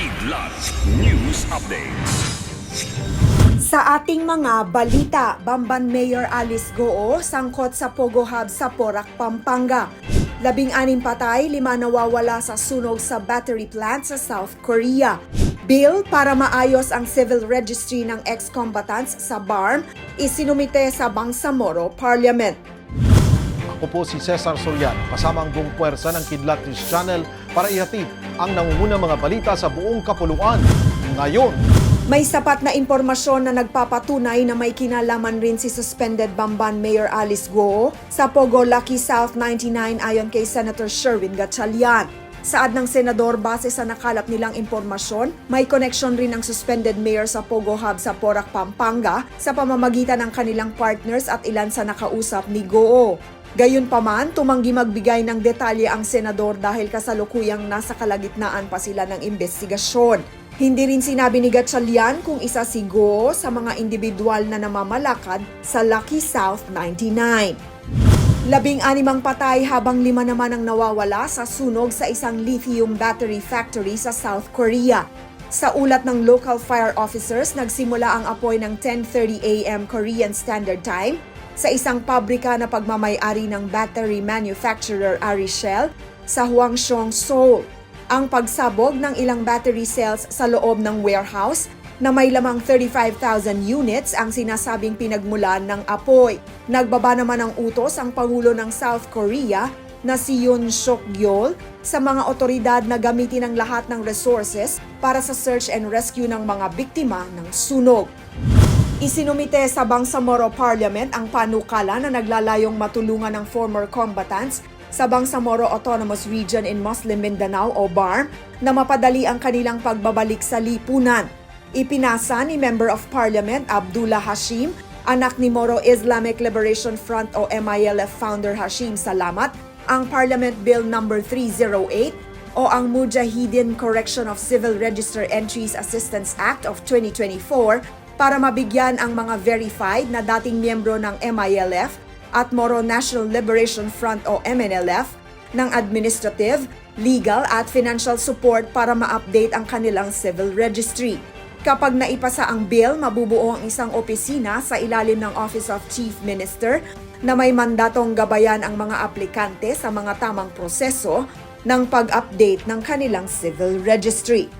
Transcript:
Kidlat News Updates. Sa ating mga balita, Bamban Mayor Alice Goo sangkot sa Pogo Hub sa Porac, Pampanga. Labing-anim patay, lima nawawala sa sunog sa battery plant sa South Korea. Bill para maayos ang civil registry ng ex-combatants sa BARM isinumite sa Bangsamoro Parliament. Ako po si Cesar Soriano, kasama ang buong puwersa ng Kidlat News Channel para ihatid ang nangungunang mga balita sa buong kapuluan. Ngayon, May sapat na impormasyon na nagpapatunay na may kinalaman rin si suspended Bamban Mayor Alice Guo sa Pogo Lucky South 99 ayon kay Senator Sherwin Gatchalian. Saad ng senador base sa nakalap nilang impormasyon, may connection rin ang suspended mayor sa Pogo Hub sa Porac, Pampanga sa pamamagitan ng kanilang partners at ilan sa nakausap ni Goo. Gayunpaman, tumanggi magbigay ng detalye ang senador dahil kasalukuyang nasa kalagitnaan pa sila ng investigasyon. Hindi rin sinabi ni Gatchalian kung isa si Go sa mga individual na namamalakad sa Lucky South 99. Labing animang patay habang lima naman ang nawawala sa sunog sa isang lithium battery factory sa South Korea. Sa ulat ng local fire officers, nagsimula ang apoy ng 10.30 a.m. Korean Standard Time sa isang pabrika na pagmamayari ng battery manufacturer Arishel sa Hwangshong, Seoul ang pagsabog ng ilang battery cells sa loob ng warehouse na may lamang 35,000 units ang sinasabing pinagmulan ng apoy. Nagbaba naman ng utos ang Pangulo ng South Korea na si Yoon Suk Yeol sa mga otoridad na gamitin ang lahat ng resources para sa search and rescue ng mga biktima ng sunog. Isinumite sa Bangsamoro Parliament ang panukala na naglalayong matulungan ng former combatants sa Bangsamoro Autonomous Region in Muslim Mindanao o BARM na mapadali ang kanilang pagbabalik sa lipunan. Ipinasa ni Member of Parliament Abdullah Hashim, anak ni Moro Islamic Liberation Front o MILF founder Hashim Salamat, ang Parliament Bill No. 308 o ang Mujahideen Correction of Civil Register Entries Assistance Act of 2024 para mabigyan ang mga verified na dating miyembro ng MILF at Moro National Liberation Front o MNLF ng administrative, legal at financial support para ma-update ang kanilang civil registry. Kapag naipasa ang bill, mabubuo ang isang opisina sa ilalim ng Office of Chief Minister na may mandatong gabayan ang mga aplikante sa mga tamang proseso ng pag-update ng kanilang civil registry.